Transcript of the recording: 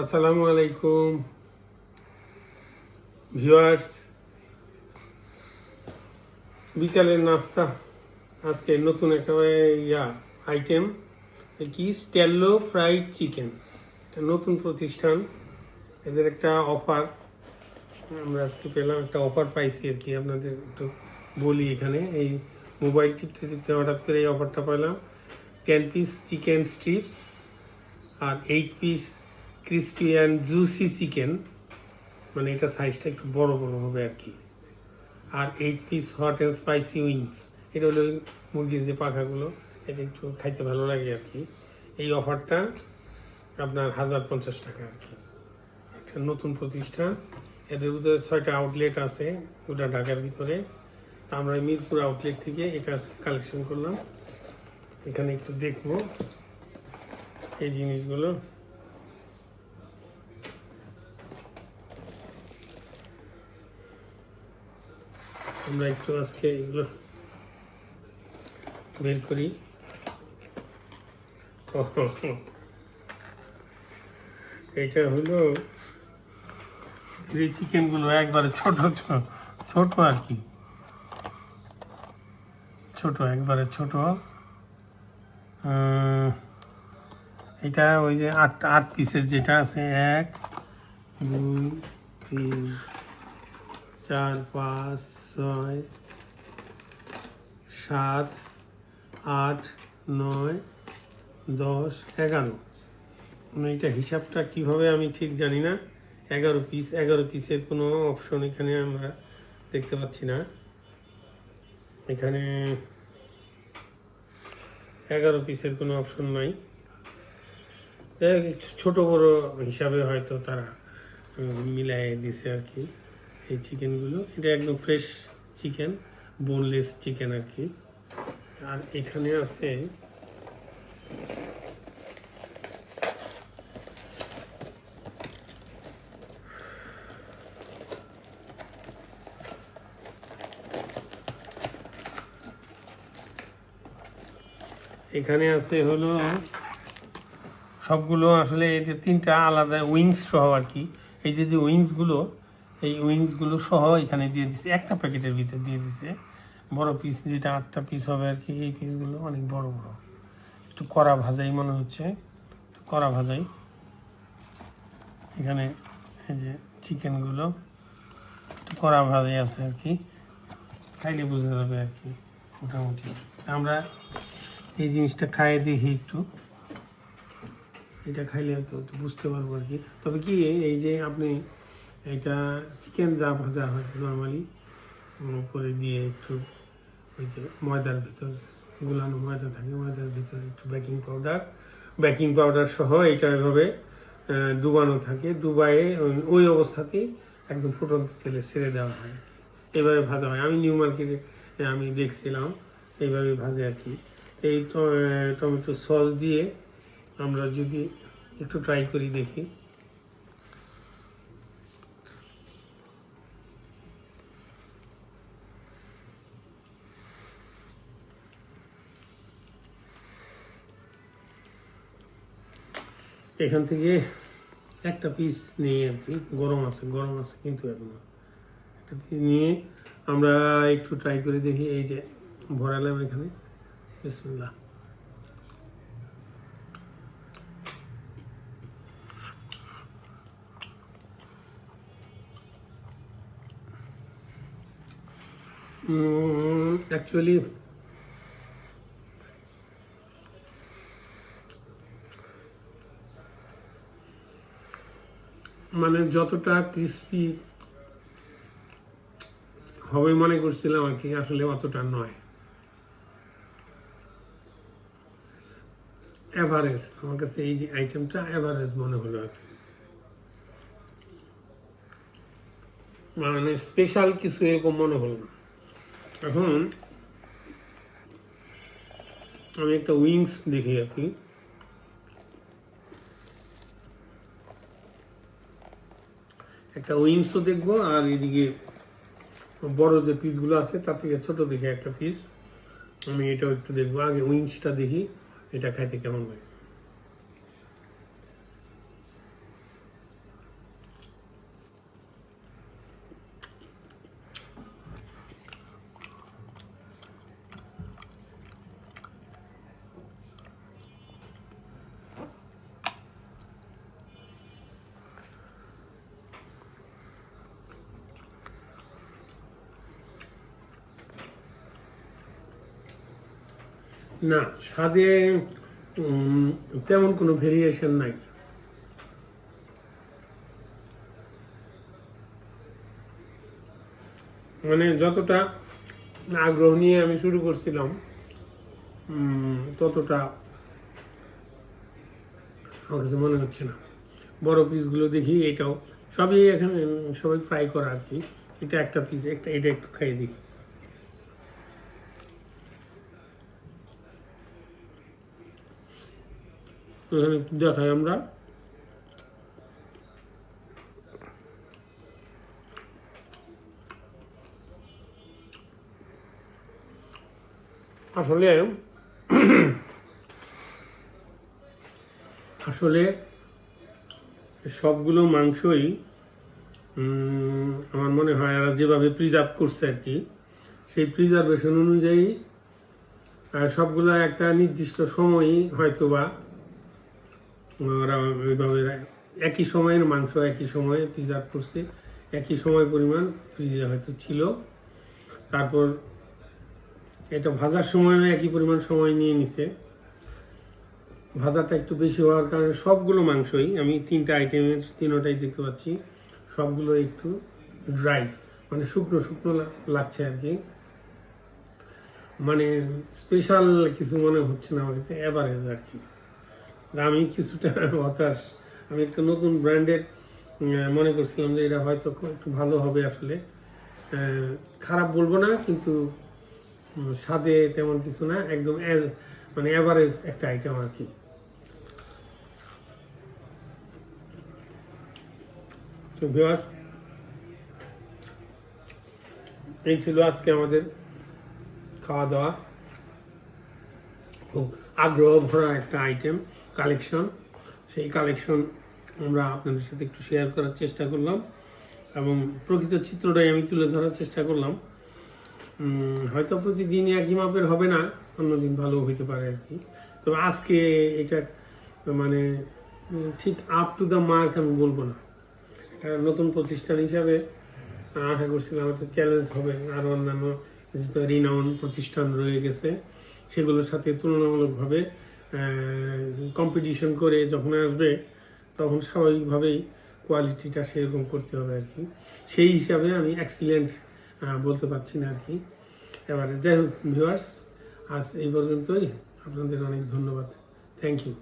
আসসালামু আলাইকুম। ভিউয়ার্স, বিকালের নাস্তা। আজকে নতুন একটা ইয়া আইটেম কি? Stelo fried chicken. একটা নতুন প্রতিষ্ঠান। এদের একটা অফার আমরা আজকে পেলাম, একটা অফার পাইছি আর কি। আপনাদের একটু বলি এখানে। এই মোবাইল টিপতে টিপতে হঠাৎ করে এই অফারটা পেলাম। Ten piece chicken strips R eight piece crispy and juicy chicken মানে এটা সাইজটা একটু বড় বড় হবে আর কি। আর eight piece hot and spicy wings এটা হলো মুরগির যে পাখাগুলো, এটা একটু খাইতে ভালো লাগে আর কি। এই অফারটা আপনার হাজার পঞ্চাশ টাকা আর কি। একটা নতুন প্রতিষ্ঠান। এদের ভিতরে ছয়টা আউটলেট আছে গোটা ঢাকার ভিতরে। আমরা মিরপুর আউটলেট থেকে এটা কালেকশন করলাম। এখানে একটু দেখব এই জিনিসগুলো। আমরা একটু আজকে এগুলো বের করি। এটা হলো এই চিকেনগুলো একবারে ছোট ছোট আর কি। ছোট, একবারে ছোট। এটা ওই যে আট আট পিসের যেটা আছে, এক, দুই, তিন চার, পাঁচ, ছয়, সাত, আট, নয়, দশ, এগারো। মানে এটা হিসাবটা কীভাবে আমি ঠিক জানি না। এগারো পিস এগারো পিসের কোনো অপশন এখানে আমরা দেখতে পাচ্ছি না। এখানে এগারো পিসের কোনো অপশন নাই। ছোট বড় হিসাবে হয়তো তারা মিলাই দিছে আর কি। এই চিকেনগুলো। এটা একদম ফ্রেশ চিকেন বোনলেস চিকেন আর কি। আর এখানে আছে এখানে আছে হলো সবগুলো আসলে এই যে তিনটা আলাদা উইংস সহ আর কি। এই যে যে উইংসগুলো এই উইংসগুলো সহ এখানে দিয়ে দিছে, একটা প্যাকেটের ভিতরে দিয়ে দিছে। বড় পিস যেটা আটটা পিস হবে আর কি, এই পিসগুলো অনেক বড় বড়। একটু কড়া ভাজাই মনে হচ্ছে, একটু কড়া ভাজাই। এখানে এই যে চিকেনগুলো একটু কড়া ভাজাই আছে আর কি। খাইলে বোঝা যাবে আর কি, মোটামুটি। আমরা এই জিনিসটা খাইয়ে দেখি একটু। এটা খাইলে হয়তো বুঝতে পারব আর কি। তবে কি, এই যে আপনি এটা চিকেন যা ভাজা হয় নর্মালি উপরে দিয়ে একটু ওই যে ময়দার ভিতর, গুলানো ময়দা থাকে, ময়দার ভিতর একটু বেকিং পাউডার বেকিং পাউডার সহ এটা এভাবে ডুবানো থাকে ওই- ওই অবস্থাতেই একদম ফুটন্ত তেলে ছেড়ে দেওয়া হয় এভাবে ভাজা হয়। আমি নিউ মার্কেটে আমি দেখছিলাম এইভাবে ভাজে আর কি। এই টমেটো সস দিয়ে আমরা যদি একটু ট্রাই করি দেখি। এখান থেকে একটা পিস নিয়ে আর কি, গরম আছে গরম আছে কিন্তু এখনও একটা পিস নিয়ে আমরা একটু ট্রাই করে দেখি, এই যে ভরালাম এখানে। বিসমুল্লাহ। অ্যাকচুয়ালি মানে যতটা ক্রিস্পি হবে মনে করছিলাম আর কি, আসলে অতটা নয়। আমার কাছে এই যে আইটেমটা অ্যাভারেজ মনে হলো আর কি। মানে স্পেশাল কিছু এরকম মনে হলো এখন আমি একটা উইংস দেখি আর কি। একটা উইংসও দেখব, আর এদিকে বড় যে পিসগুলো আছে, তার থেকে ছোট দেখে একটা পিস আমি এটাও একটু দেখব। আগে উইংসটা দেখি, এটা খাইতে কেমন লাগে না, স্বাদে তেমন কোনো ভেরিয়েশন নাই। মানে যতটা আগ্রহ নিয়ে আমি শুরু করছিলাম ততটা আমার কাছে মনে হচ্ছে না। বড় পিসগুলো দেখি, এটাও সবই এখানে সবাই ফ্রাই করা আর কি। এটা একটা পিস একটা, এটা একটু খাইয়ে দেখি। এখানে দেখাই আমরা। আসলে আসলে সবগুলো মাংসই আমার মনে হয় এরা যেভাবে প্রিজার্ভ করছে আর কি, সেই প্রিজার্ভেশন অনুযায়ী সবগুলো একটা নির্দিষ্ট সময়ই হয়তো বা ওরা ওইভাবে একই সময়ের মাংস, একই সময়ে প্রিজার্ভ করছে, একই সময় পরিমাণ ফ্রিজে হয়তো ছিল। তারপর এটা ভাজার সময় একই পরিমাণ সময় নিয়ে নিছে। ভাজাটা একটু বেশি হওয়ার কারণে সবগুলো মাংসই, আমি তিনটা আইটেমের তিনোটাই দেখতে পাচ্ছি, সবগুলো একটু ড্রাই মানে শুকনো শুকনো লাগছে আর কি। মানে স্পেশাল কিছু মনে হচ্ছে না আমার কাছে অ্যাভারেজ আর কি। আমি কিছুটা হতাশ। আমি একটা নতুন ব্র্যান্ডের মনে করছিলাম যে এটা হয়তো একটু ভালো হবে আসলে। খারাপ বলব না, কিন্তু স্বাদে তেমন কিছু না, একদম মানে অ্যাভারেজ একটা আইটেম আর কি। এই ছিল আজকে আমাদের খাওয়া দাওয়া। খুব আগ্রহ ভরা একটা আইটেম কালেকশন সেই কালেকশন আমরা আপনাদের সাথে একটু শেয়ার করার চেষ্টা করলাম এবং প্রকৃত চিত্রটাই আমি তুলে ধরার চেষ্টা করলাম। হয়তো প্রতিদিন একই মাপের হবে না, অন্যদিন ভালো হইতে পারে আর কি। তবে আজকে এটা মানে ঠিক আপ টু দ্য মার্ক আমি বলব না। এটা নতুন প্রতিষ্ঠান হিসাবে আশা করছিলাম একটা চ্যালেঞ্জ হবে। আর অন্যান্য রিনাউন প্রতিষ্ঠান রয়ে গেছে, সেগুলোর সাথে তুলনামূলকভাবে কম্পিটিশন করে যখন আসবে, তখন স্বাভাবিকভাবেই কোয়ালিটিটা সেরকম করতে হবে আর কি। সেই হিসাবে আমি অ্যাক্সিলেন্ট বলতে পারছি না আর কি। এবারে যাই হোক ভিউয়ার্স আজ এই পর্যন্তই। আপনাদের অনেক ধন্যবাদ। Thank you